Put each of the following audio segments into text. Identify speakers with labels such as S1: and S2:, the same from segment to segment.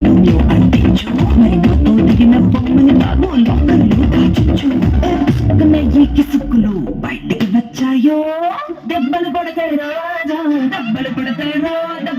S1: నువ్వు అంటించు మరి నాతో తగిన బొమ్మని బాబు లోకల్లో దాచుచు ఈ కిసుక్కులు బయటికి వచ్చాయో దెబ్బలు కొడతాయి రాజా దెబ్బలు కొడతాయి రాజా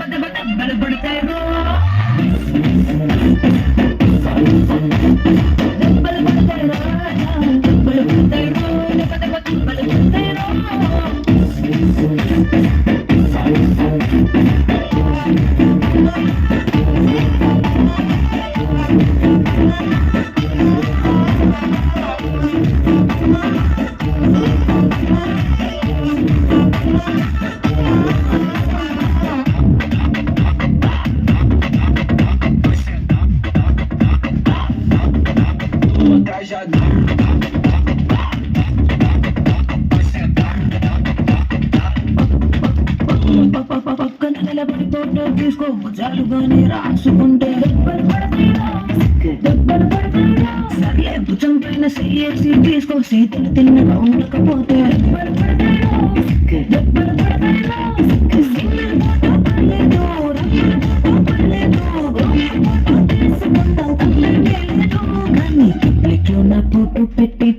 S1: పక్కన నిలబడి ఫోటో తీసుకో జాలుగానే రాసుకుంటే దెబ్బలు సర్లే భుజం పైన సేసి తీసుకో సీతలు తిన్నగా ఉండకపోతే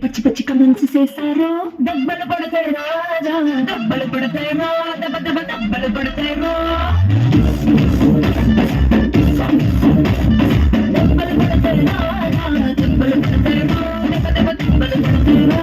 S1: పచ్చి పచ్చి కమెంట్స్ చేశారు. దెబ్బలు పడతాయి రాజా దెబ్బలు పడతాయి రా దెబ్బ దెబ్బ దెబ్బలు పడతాయి రా. దెబ్బలు పడతాయి రాజా దెబ్బలు పడతాయి రా దెబ్బ దెబ్బ దెబ్బలు పడతాయి రా.